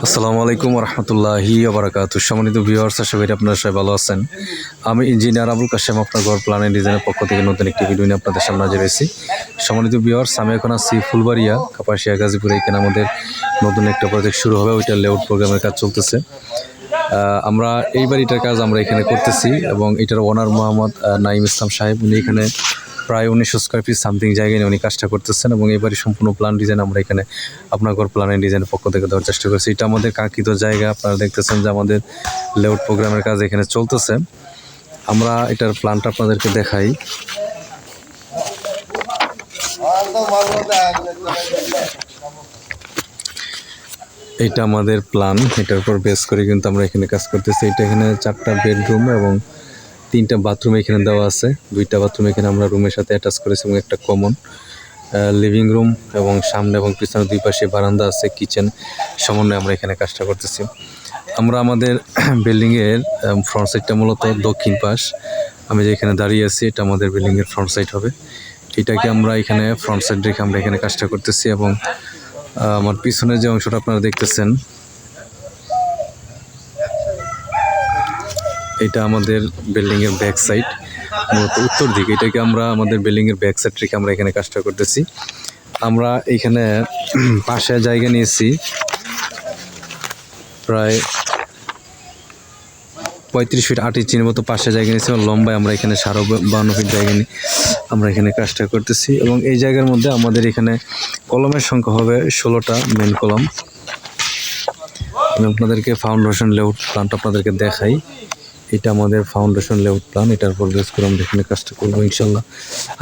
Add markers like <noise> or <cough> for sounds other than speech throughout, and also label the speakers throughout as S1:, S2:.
S1: আসসালামু আলাইকুম রহমতুল্লাহি আবরাকাত সম্মানিত ভিউয়ার্স, আশা করি আপনারা সবাই ভালো আছেন। আমি ইঞ্জিনিয়ার আবুল কাশেম আপনার ঘর প্ল্যান ডিজাইনের পক্ষ থেকে নতুন একটি ভিডিও নিয়ে আপনাদের সামনে হাজির হয়েছি। সম্মানিত ভিউয়ার্স, আমি এখন আছি ফুলবাড়িয়া, কাপাসিয়া, গাজীপুরে। এখানে আমাদের নতুন একটা প্রজেক্ট শুরু হবে ওইটার লেআউট প্রোগ্রামের কাজ চলতেছে। আমরা এই বাড়িটার কাজ আমরা এখানে করতেছি এবং এটার ওনার মোহাম্মদ নাইম ইসলাম সাহেব, উনি এখানে প্রায় উনিশশো স্কোয়ার ফিট সামথিং জায়গায় নিয়ে উনি কাজটা করতেছেন এবং বাড়ির সম্পূর্ণ প্ল্যান ডিজাইন আমরা এখানে আপনার ঘর প্ল্যান ডিজাইনের পক্ষ থেকে দেওয়ার চেষ্টা করছি। এটা আমাদের কাঙ্ক্ষিত জায়গা। আপনারা দেখতেছেন যে আমাদের লেআউট প্রোগ্রামের কাজ এখানে চলতেছে। আমরা এটার প্ল্যানটা আপনাদেরকে দেখাই। এটা আমাদের প্ল্যান এটার উপর বেস করে কিন্তু আমরা এখানে কাজ করতেছি। এটা এখানে চারটা বেডরুম এবং তিনটা বাথরুম এখানে দেওয়া আছে। দুইটা বাথরুম এখানে আমরা রুমের সাথে অ্যাটাচ করেছি এবং একটা কমন লিভিং রুম এবং সামনে এবং পিছনে দুই পাশে বারান্দা আছে কিচেন সমন্বয়ে আমরা এখানে কাজটা করতেছি। আমরা আমাদের বিল্ডিংয়ের ফ্রন্ট সাইডটা মূলত দক্ষিণ পাশ। আমি যেখানে দাঁড়িয়ে আছি, এটা আমাদের বিল্ডিংয়ের ফ্রন্ট সাইড হবে। এটাকে আমরা এখানে ফ্রন্ট সাইড রেখে আমরা এখানে কাজটা করতেছি এবং আমার পিছনে যে অংশটা আপনারা দেখতেছেন এটা আমাদের বিল্ডিংয়ের ব্যাক সাইড মূলত উত্তর দিকে। এটাকে আমরা আমাদের বিল্ডিং এর ব্যাক সাইড রেখে আমরা এখানে কাজটা করতেছি। আমরা এখানে <clears throat> পাশে জায়গা নিয়েছি। প্রায় পঁয়ত্রিশ ফিট আট ইঞ্চির মতো পাশে জায়গা নিয়েছি এবং লম্বায় আমরা এখানে সাড়ে বান্ন ফিট জায়গা নিই আমরা এখানে কাজটা করতেছি। এবং এই জায়গার মধ্যে আমাদের এখানে কলমের সংখ্যা হবে ষোলোটা মেন কলম আমি আপনাদেরকে ফাউন্ডেশন লেআউট প্ল্যানটা আপনাদেরকে দেখাই। এটা আমাদের ফাউন্ডেশন লেআউট প্ল্যান এটার উপর বেস করে আমরা এখানে কাজটা করব, ইনশাল্লাহ।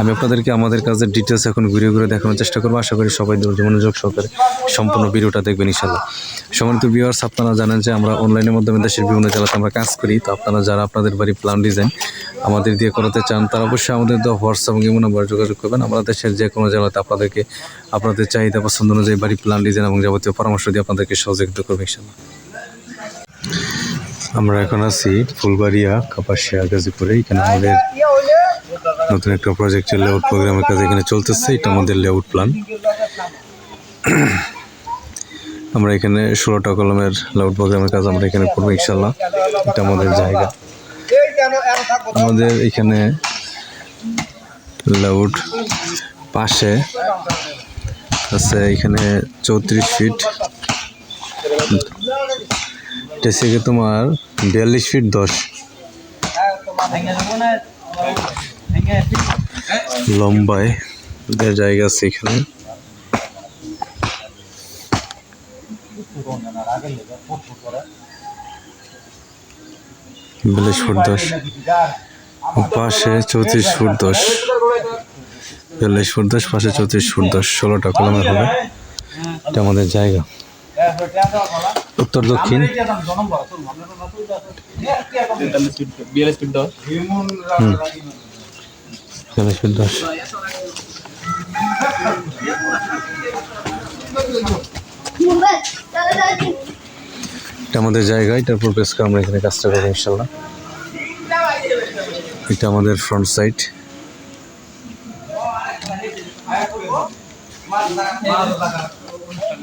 S1: আমি আপনাদেরকে আমাদের কাজের ডিটেলস এখন ঘুরে ঘুরে দেখানোর চেষ্টা করব। আশা করি সবাই ধৈর্য, মনোযোগ সহকারে সম্পূর্ণ ভিডিওটা দেখবেন, ইনশাল্লাহ। সম্মানিত ভিউয়ার্স আপনারা জানেন যে আমরা অনলাইনের মাধ্যমে দেশের বিভিন্ন জেলাতে আমরা কাজ করি। তো আপনারা যারা আপনাদের বাড়ি প্ল্যান ডিজাইন আমাদের দিয়ে করাতে চান, তারা অবশ্যই আমাদের দেওয়া হোয়াটসঅ্যাপ এবং ইমো নাম্বারে যোগাযোগ করবেন। আমরা দেশের যে কোনো জেলাতে আপনাদেরকে, আপনাদের চাহিদা পছন্দ অনুযায়ী বাড়ি প্ল্যান ডিজাইন এবং যাবতীয় পরামর্শ দিয়ে আপনাদেরকে সহযোগিতা করব, ইনশাল্লাহ। আমরা এখন আছি ফুলবাড়িয়া, কাপাসিয়া, গাজীপুরে। এখানে আমাদের নতুন একটা প্রজেক্টের লেআউট প্রোগ্রামের কাজ এখানে চলতেছে। এটা আমাদের লেআউট প্ল্যান আমরা এখানে ষোলোটা কলমের লেআউট প্রোগ্রামের কাজ আমরা এখানে করব ইনশাল্লাহ এটা আমাদের জায়গা। আমাদের এখানে লেআউট পাশে আছে এখানে চৌত্রিশ ফিট এটা থেকে তোমার বিয়াল্লিশ ফিট দশ। লম্বায় জায়গা আছে এখানে। বিয়াল্লিশ ফুট দশ। পাশে চৌত্রিশ ফুট দশ। বিয়াল্লিশ ফুট দশ, পাশে চৌত্রিশ ফুট দশ। ষোলোটা কলমের হবে। এটা আমাদের জায়গা। উত্তর, দক্ষিণ। এটা আমাদের জায়গা, এটার উপর বেশ করে আমরা এখানে কাজটা করব, ইনশাল্লাহ। এটা আমাদের ফ্রন্ট সাইড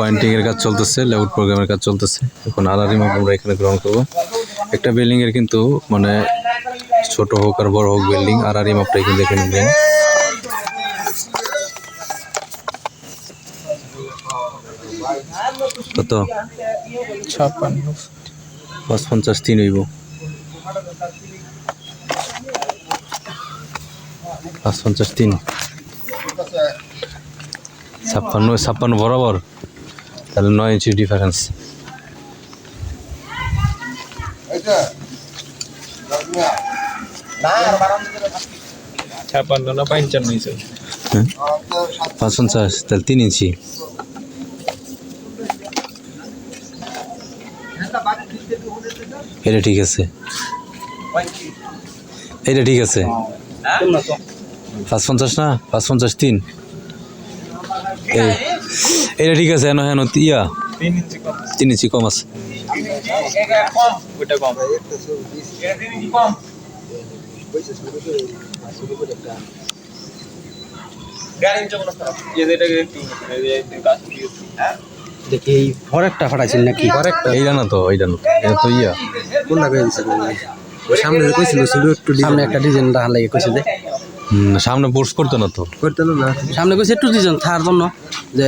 S1: পয়েন্টিং এর কাজ চলতেছে লেআউট প্রোগ্রামের কাজ চলতেছে। এখন আলারি মাপ আমরা এখানে গ্রহণ করব। একটা বিল্ডিং এর কিন্তু মানে ছোট হোক আর বড় হোক বিল্ডিং আর আরি মাপটাই কিন্তু এখানে মেন কত?
S2: ছাপ্পান্ন।
S1: পাঁচ পঞ্চাশ তিন হইব। পাঁচ পঞ্চাশ তিন। ছাপ্পান্ন ছাপ্পান্ন বরাবর? তাহলে নয় ইঞ্চি ডিফারেন্স
S2: না পঞ্চান্ন
S1: হ্যাঁ? পাঁচ পঞ্চাশ তাহলে তিন ইঞ্চি। এটা ঠিক আছে। এটা ঠিক আছে। পাঁচ পঞ্চাশ। না? পাঁচ পঞ্চাশ তিন। এটা ঠিক আছে হেন হেন ইয়া।
S2: তিন ইঞ্চি কম
S1: তিন ইঞ্চি কম আছে।
S3: এটা কম
S2: ওইটা কম
S3: এটা তিন ইঞ্চি কম দেড় ইঞ্চি কোনো খারাপ
S2: এই যে এটাকে একটু এই যে এই গাছ দিয়েছি
S3: হ্যাঁ
S4: দেখি এই ফরেকটা ফাটাইছেন নাকি? ফরেকটা
S1: এইটা না তো এইটা না। এটা তো ইয়া।
S4: কোনটা কইছে সামনে যে কইছিল ছিল একটু সামনে একটা ডিজাইন রাখা লাগে কইছে যে
S1: হুম, সামনে পোস্ট করতো না তো?
S4: করতে না সামনে কইছে একটু দিজন থার জন্য যে